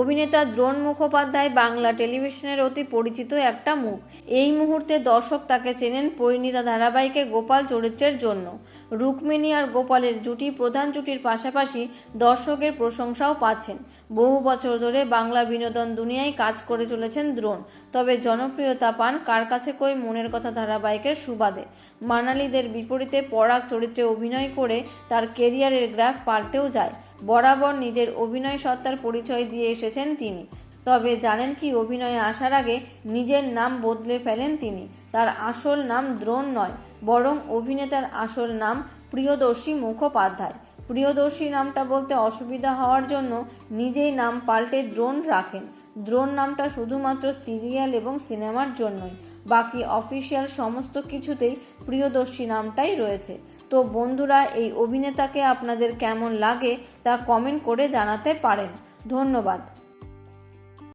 অভিনেতা দ্রোণ মুখোপাধ্যায় বাংলা টেলিভিশনের অতি পরিচিত একটা মুখ। এই মুহূর্তে দর্শক তাকে চেনেন পরিণীতা ধারাবাহিকে গোপাল চরিত্রের জন্য। রুক্মিণী আর গোপালের জুটি, প্রধান জুটির পাশাপাশি দর্শকের প্রশংসাও পাচ্ছেন। বহু বছর ধরে বাংলা বিনোদন দুনিয়ায় কাজ করে চলেছেন দ্রোণ। তবে জনপ্রিয়তা পান কার কাছে কই মনের কথা ধারাবাহিকের সুবাদে। মানালিদের বিপরীতে পরাগ চরিত্রে অভিনয় করে তার কেরিয়ারের গ্রাফ পাল্টেও যায়। বরাবর নিজের অভিনয় সত্তার পরিচয় দিয়ে এসেছেন তিনি। তবে জানেন কি, অভিনয়ে আসার আগে নিজের নাম বদলে ফেলেন তিনি। তার আসল নাম দ্রোণ নয়, বরং অভিনেতার আসল নাম প্রিয়দর্শী মুখোপাধ্যায়। প্রিয়দর্শী নামটা বলতে অসুবিধা হওয়ার জন্য নিজেই নাম পাল্টে দ্রোণ রাখেন। দ্রোণ নামটা শুধুমাত্র সিরিয়াল এবং সিনেমার জন্যই, বাকি অফিসিয়াল সমস্ত কিছুতেই প্রিয়দর্শী নামটাই রয়েছে। তো বন্ধুরা এই অভিনেতাকে আপনাদের কেমন লাগে তা কমেন্ট করে জানাতে পারেন। ধন্যবাদ।